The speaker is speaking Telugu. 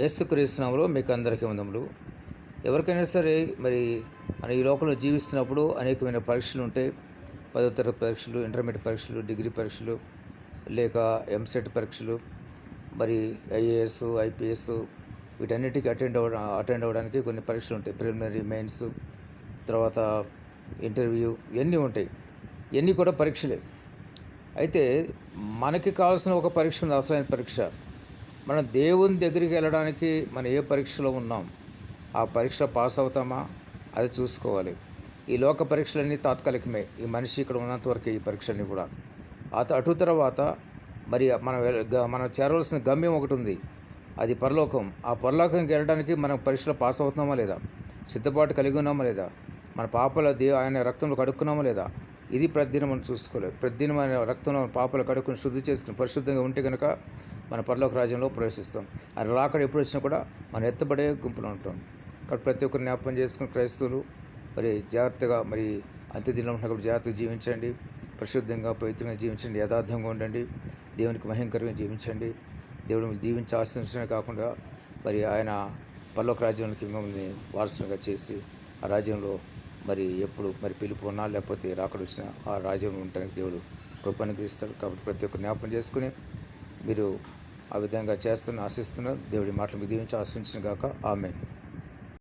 యేసుక్రీస్తునామలో మీకు అందరికీ వందములు. ఎవరికైనా సరే మరి మన ఈ లోకంలో జీవిస్తున్నప్పుడు అనేకమైన పరీక్షలు ఉంటాయి పదో తరగతి పరీక్షలు ఇంటర్మీడియట్ పరీక్షలు డిగ్రీ పరీక్షలు లేక ఎంసెట్ పరీక్షలు మరి ఐఏఎస్ ఐపీఎస్ వీటన్నిటికీ అటెండ్ అవ్వ అటెండ్ అవ్వడానికి కొన్ని పరీక్షలు ఉంటాయి. ప్రిలిమినరీ మెయిన్స్ తర్వాత ఇంటర్వ్యూ ఇవన్నీ ఉంటాయి. ఇవన్నీ కూడా పరీక్షలే. అయితే మనకి కావాల్సిన ఒక పరీక్ష ఉంది అసలైన పరీక్ష. మనం దేవుని దగ్గరికి వెళ్ళడానికి మనం ఏ పరీక్షలో ఉన్నాం? ఆ పరీక్ష పాస్ అవుతామా? అది చూసుకోవాలి. ఈ లోక పరీక్షలన్నీ తాత్కాలికమే. ఈ మనిషి ఇక్కడ ఉన్నంత వరకు ఈ పరీక్షలన్నీ కూడా. ఆ అటు తర్వాత మరి మనం మనం చేరవలసిన గమ్యం ఒకటి ఉంది. అది పరలోకం. ఆ పరలోకంకి వెళ్ళడానికి మనం పరీక్షలో పాస్ అవుతున్నామా లేదా? సిద్ధపాటు కలిగి ఉన్నామా లేదా? మన పాపల దే ఆయన రక్తంలో కడుక్కున్నామా లేదా? ఇది ప్రతిదినం మనం చూసుకోలేదు ప్రతిదినం ఆయన రక్తంలో పాపలు కడుక్కుని శుద్ధి చేసుకుని పరిశుద్ధంగా ఉంటే కనుక మన పరలోక రాజ్యంలో ప్రవేశిస్తాం. ఆయన రాకడ ఎప్పుడు వచ్చినా కూడా మనం ఎత్తబడే గుంపులో ఉంటాం. కాబట్టి ప్రతి ఒక్కరు జ్ఞాపకం చేసుకుని క్రైస్తవులు మరి జాగ్రత్తగా మరి అంత్యదినం ఉన్నప్పుడు జాగ్రత్తగా జీవించండి. పరిశుద్ధంగా పవిత్రంగా జీవించండి. యథార్థంగా ఉండండి. దేవునికి మహంకరంగా జీవించండి. దేవుడు దీవించి ఆశ్రయించడమే కాకుండా మరి ఆయన పల్లొక రాజ్యానికి మిమ్మల్ని వారసులుగా చేసి ఆ రాజ్యంలో మరి ఎప్పుడు మరి పిలుపు ఉన్నా లేకపోతే రాకడ వచ్చినా ఆ రాజ్యంలో ఉండడానికి దేవుడు కృప అనుగ్రహిస్తాడు. కాబట్టి ప్రతి ఒక్క జ్ఞాపకం చేసుకుని మీరు ఆ విధంగా చేస్తున్న ఆశిస్తున్న దేవుడి మాటలు మీకు దీవించి ఆశించిన గాక. ఆమెన్.